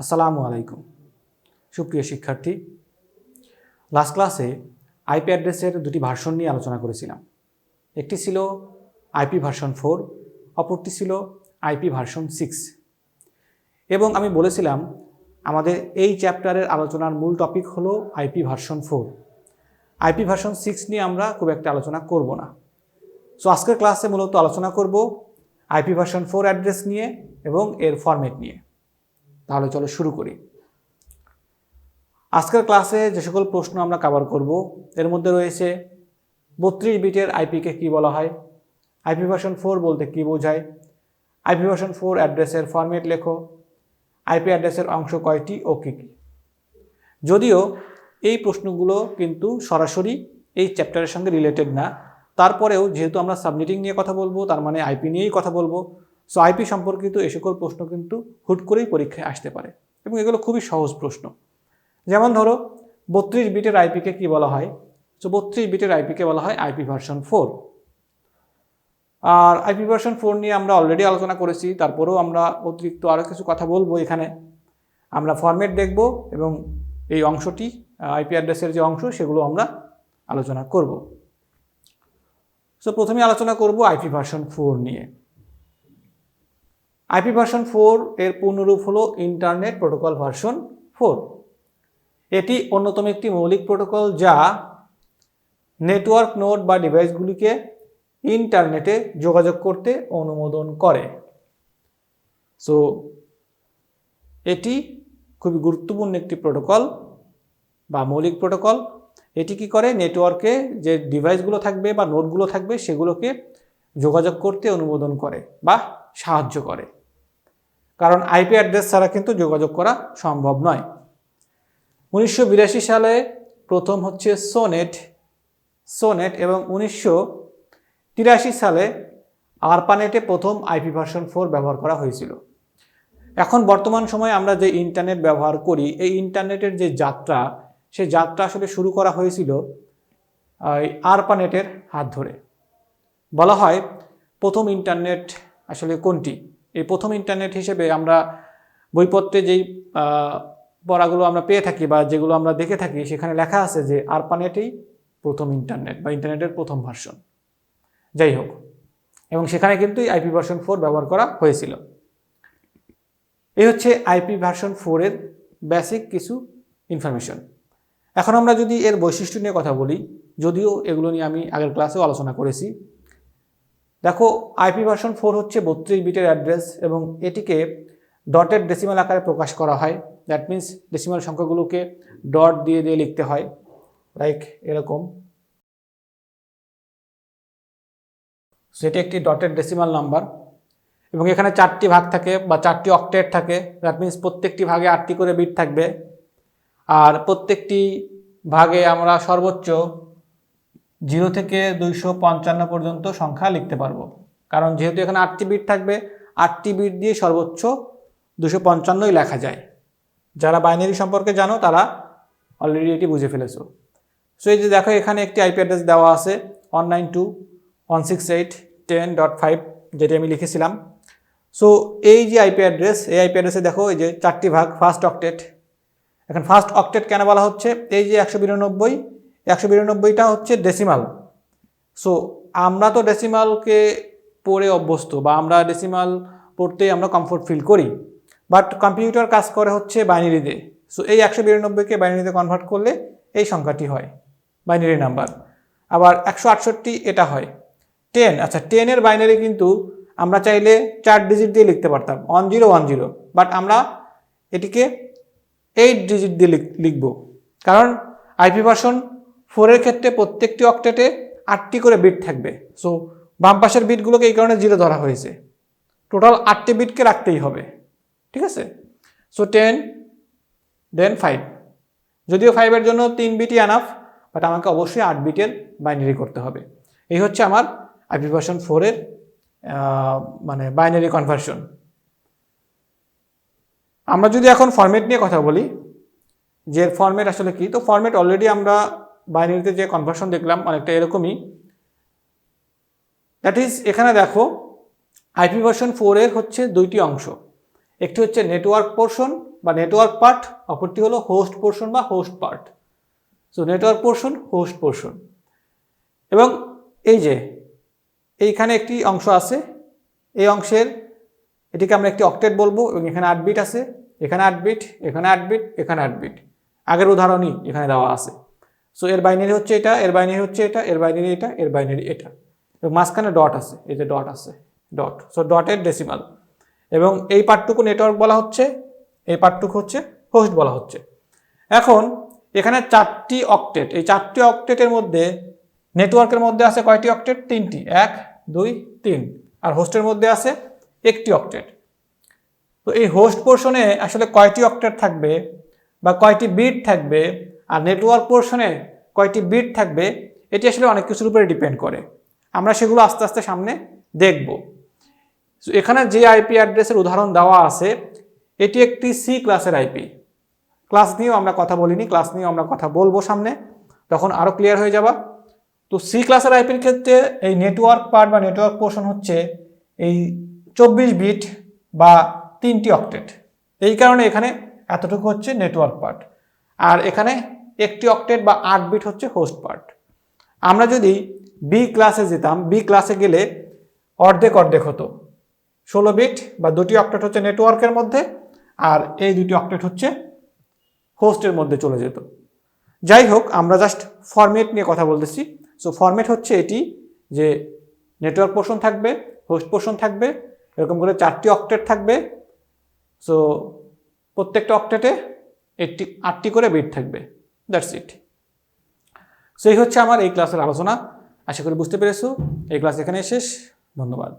আসসালামু আলাইকুম। সুপ্রিয় শিক্ষার্থী লাস্ট ক্লাসে আইপি অ্যাড্রেসের দুটি ভার্সন নিয়ে আলোচনা করেছিলাম। একটি ছিল আইপি ভার্সন ফোর অপরটি ছিল আইপি ভার্সন সিক্স এবং আমি বলেছিলাম, আমাদের এই চ্যাপ্টারের আলোচনার মূল টপিক হলো IP version four IP version six নিয়ে আমরা খুব একটা আলোচনা করব না। সো আজকের ক্লাসে মূলত আলোচনা করব আইপি ভার্সন ফোর অ্যাড্রেস নিয়ে এবং এর ফরম্যাট নিয়ে। তাহলে চলো শুরু করি। আজকের ক্লাসে যে সকল প্রশ্ন আমরা কাভার করব, এর মধ্যে রয়েছে বত্রিশ বিটের আইপিকে কি বলা হয় আইপি ভার্সন ফোর বলতে কি বোঝায় আইপি ভার্সন ফোর অ্যাড্রেসের ফরম্যাট লেখো আইপি অ্যাড্রেসের অংশ কয়টি ও কী কী। যদিও এই প্রশ্নগুলো কিন্তু সরাসরি এই চ্যাপ্টারের সঙ্গে রিলেটেড না, তারপরেও যেহেতু আমরা সাবমিটিং নিয়ে কথা বলব, তার মানে আইপি নিয়েই কথা বলব সো আইপি সম্পর্কিত এ সকল প্রশ্ন কিন্তু হুট করেই পরীক্ষায় আসতে পারে এবং এগুলো খুবই সহজ প্রশ্ন। যেমন ধরো, বত্রিশ বিটের আইপিকে কি বলা হয়? সো বত্রিশ বিটের আইপিকে বলা হয় আইপি ভার্সন ফোর আর আইপি ভার্সন ফোর নিয়ে আমরা অলরেডি আলোচনা করেছি, তারপরেও আমরা অতিরিক্ত আরও কিছু কথা বলব এখানে। আমরা ফরম্যাট দেখব এবং এই অংশটি আইপি অ্যাড্রেসের যে অংশ, সেগুলো আমরা আলোচনা করব। সো প্রথমে আলোচনা করব আইপি ভার্সন ফোর নিয়ে। আইপি ভার্সন ফোর এর পূর্ণরূপ হলো ইন্টারনেট প্রোটোকল ভার্সন ফোর এটি অন্যতম একটি মৌলিক প্রোটোকল যা নেটওয়ার্ক নোড বা ডিভাইসগুলিকে ইন্টারনেটে যোগাযোগ করতে অনুমোদন করে। সো এটি খুবই গুরুত্বপূর্ণ একটি প্রোটোকল বা মৌলিক প্রোটোকল এটি কি করে? নেটওয়ার্কে যে ডিভাইসগুলো থাকবে বা নোটগুলো থাকবে সেগুলোকে যোগাযোগ করতে অনুমোদন করে বা সাহায্য করে। কারণ আইপি অ্যাড্রেস ছাড়া কিন্তু যোগাযোগ করা সম্ভব নয়। উনিশশো সালে প্রথম হচ্ছে সোনেট সোনেট এবং উনিশশো তিরাশি সালে আরপানেটে প্রথম আইপি ভার্সন ফোর ব্যবহার করা হয়েছিল। এখন বর্তমান সময়ে আমরা যে ইন্টারনেট ব্যবহার করি, এই ইন্টারনেটের যে যাত্রা, সে যাত্রা আসলে শুরু করা হয়েছিল আরপানেটের হাত ধরে। বলা হয় প্রথম ইন্টারনেট আসলে কোনটি? এই প্রথম ইন্টারনেট হিসেবে আমরা বইপত্রে যেই পড়াগুলো আমরা পেয়ে থাকি বা যেগুলো আমরা দেখে থাকি, সেখানে লেখা আছে যে আরপানেটেই প্রথম ইন্টারনেট বা ইন্টারনেটের প্রথম ভার্সন যাই হোক, এবং সেখানে কিন্তু আইপি ভার্সন ফোর ব্যবহার করা হয়েছিল। এই হচ্ছে আইপি ভার্সন ফোরের বেসিক কিছু ইনফরমেশন এখন আমরা যদি এর বৈশিষ্ট্য নিয়ে কথা বলি, যদিও এগুলো নিয়ে আমি আগের ক্লাসেও আলোচনা করেছি দেখো আইপি ভার্সন ফোর হচ্ছে বত্রিশ বিটের অ্যাড্রেস এবং এটিকে ডটের ডেসিমাল আকারে প্রকাশ করা হয়। দ্যাট মিন্স ডেসিমাল সংখ্যাগুলোকে ডট দিয়ে দিয়ে লিখতে হয়। লাইক এরকম। সেটি একটি ডটের ডেসিমাল নাম্বার এবং এখানে চারটি ভাগ থাকে বা চারটি অক্টেট থাকে। দ্যাট মিন্স প্রত্যেকটি ভাগে আটটি করে বিট থাকবে। আর প্রত্যেকটি ভাগে আমরা সর্বোচ্চ জিরো থেকে দুইশো পঞ্চান্ন পর্যন্ত সংখ্যা লিখতে পারব। কারণ যেহেতু এখানে আটটি বিট থাকবে, আটটি বিট দিয়ে সর্বোচ্চ দুশো পঞ্চান্নই লেখা যায়। যারা বাইনারি সম্পর্কে জানো, তারা অলরেডি এটি বুঝে ফেলেছো। সো এই যে দেখো, এখানে একটি আইপি অ্যাড্রেস দেওয়া আছে one nine two one six eight ten dot five যেটি আমি লিখেছিলাম। সো এই যে আইপি অ্যাড্রেস এই আইপি অ্যাড্রেসে দেখো, এই যে চারটি ভাগ ফার্স্ট অক্টেট এখন ফার্স্ট অক্টেট কেন বলা হচ্ছে? এই যে একশো বিরানব্বই একশো বিরানব্বইটা হচ্ছে ডেসিমাল সো আমরা তো ডেসিমালকে পড়ে অভ্যস্ত বা আমরা ডেসিমাল পড়তেই আমরা কমফোর্ট ফিল করি। বাট কম্পিউটার কাজ করে হচ্ছে বাইনারিতে সো এই একশো বিরানব্বইকে বাইনারিতে কনভার্ট করলে এই সংখ্যাটি হয় বাইনারি নাম্বার আবার একশো আটষট্টি এটা হয়। টেন আচ্ছা টেনের বাইনারি কিন্তু আমরা চাইলে চার ডিজিট দিয়ে লিখতে পারতাম। One zero one zero but আমরা এটিকে এইট ডিজিট দিয়ে লিখব। কারণ আইপি ভার্সন ফোরের ক্ষেত্রে প্রত্যেকটি অক্টেটে আটটি করে বিট থাকবে। সো বাম পাশের বিটগুলোকে এই কারণে জিরো ধরা হয়েছে। টোটাল আটটি বিটকে রাখতেই হবে। ঠিক আছে? সো টেন দেন ফাইভ যদিও ফাইভের জন্য তিন বিটই আনাফ বাট আমাকে অবশ্যই আট বিটের বাইনারি করতে হবে। এই হচ্ছে আমার আইপি ভার্সন ফোরের মানে বাইনারি কনভার্সন আমরা যদি এখন ফরম্যাট নিয়ে কথা বলি, যে ফরম্যাট আসলে কি? তো ফরম্যাট অলরেডি আমরা বাইনারিতে যে কনভার্সন দেখলাম অনেকটা এরকমই। দ্যাট ইজ এখানে দেখো আইপি ভার্সন ফোরের হচ্ছে দুইটি অংশ। একটি হচ্ছে নেটওয়ার্ক পোর্শন বা নেটওয়ার্ক পার্ট অপরটি হলো হোস্ট পোর্শন বা host part so network portion host portion এবং এই যে, এইখানে একটি অংশ আছে। এই অংশের, এটিকে আমরা একটি অক্টেট বলব, এবং এখানে আট বিট আছে। এখানে আট বিট এখানে আট বিট এখানে আট বিট আগের উদাহরণই এখানে দেওয়া আছে। সো এর বাইনারি হচ্ছে এটা, এর বাইনারি হচ্ছে এটা, এর বাইনারি এটা, এর বাইনারি এটা। মাঝখানে ডট আছে, এই যে ডট আছে, ডট। সো ডটের ডেসিমাল এবং এই পার্টটুকু নেটওয়ার্ক বলা হচ্ছে, এই পার্টটুকু হচ্ছে হোস্ট বলা হচ্ছে। এখন, এখানে চারটি অক্টেট এই চারটি অক্টেটের মধ্যে নেটওয়ার্কের মধ্যে আছে কয়টি অক্টেট তিনটি। এক, দুই, তিন। আর হোস্টের মধ্যে আছে একটি অক্টেট তো এই হোস্ট পোর্শনে আসলে কয়টি অক্টেট থাকবে বা কয়টি বিট থাকবে আর নেটওয়ার্ক পোর্শনে কয়টি বিট থাকবে, এটি আসলে অনেক কিছুর উপরে ডিপেন্ড করে। আমরা সেগুলো আস্তে আস্তে সামনে দেখব। এখানে যে আইপি অ্যাড্রেসের উদাহরণ দেওয়া আছে, এটি একটি সি ক্লাসের আইপি ক্লাস নিয়েও আমরা কথা বলিনি ক্লাস নিয়েও আমরা কথা বলব সামনে। তখন আরও ক্লিয়ার হয়ে যাবা। তো সি ক্লাসের আইপির ক্ষেত্রে এই নেটওয়ার্ক পার্ট বা নেটওয়ার্ক পোর্শন হচ্ছে এই চব্বিশ বিট বা তিনটি অক্টেট এই কারণে এখানে এতটুকু হচ্ছে নেটওয়ার্ক পার্ট আর এখানে একটি অক্টেট বা আট বিট হচ্ছে হোস্ট পার্ট আমরা যদি বি ক্লাসে যেতাম বি ক্লাসে গেলে অর্ধেক অর্ধেক হতো। ষোলো বিট বা দুটি অক্টেট হচ্ছে নেটওয়ার্কের মধ্যে, আর এই দুটি অক্টেট হচ্ছে হোস্টের মধ্যে চলে যেত। যাই হোক, আমরা জাস্ট ফরম্যাট নিয়ে কথা বলতেছি। সো ফরম্যাট হচ্ছে এটি যে নেটওয়ার্ক পোর্শন থাকবে হোস্ট পোর্শন থাকবে, এরকম করে চারটি অক্টেট থাকবে। সো প্রত্যেকটা অক্টেটে একটি, আটটি করে বিট থাকবে। দ্যাটস ইট সেই হচ্ছে আমার এই ক্লাসের আলোচনা। আশা করি বুঝতে পেরেছ। এই ক্লাস এখানে শেষ। ধন্যবাদ।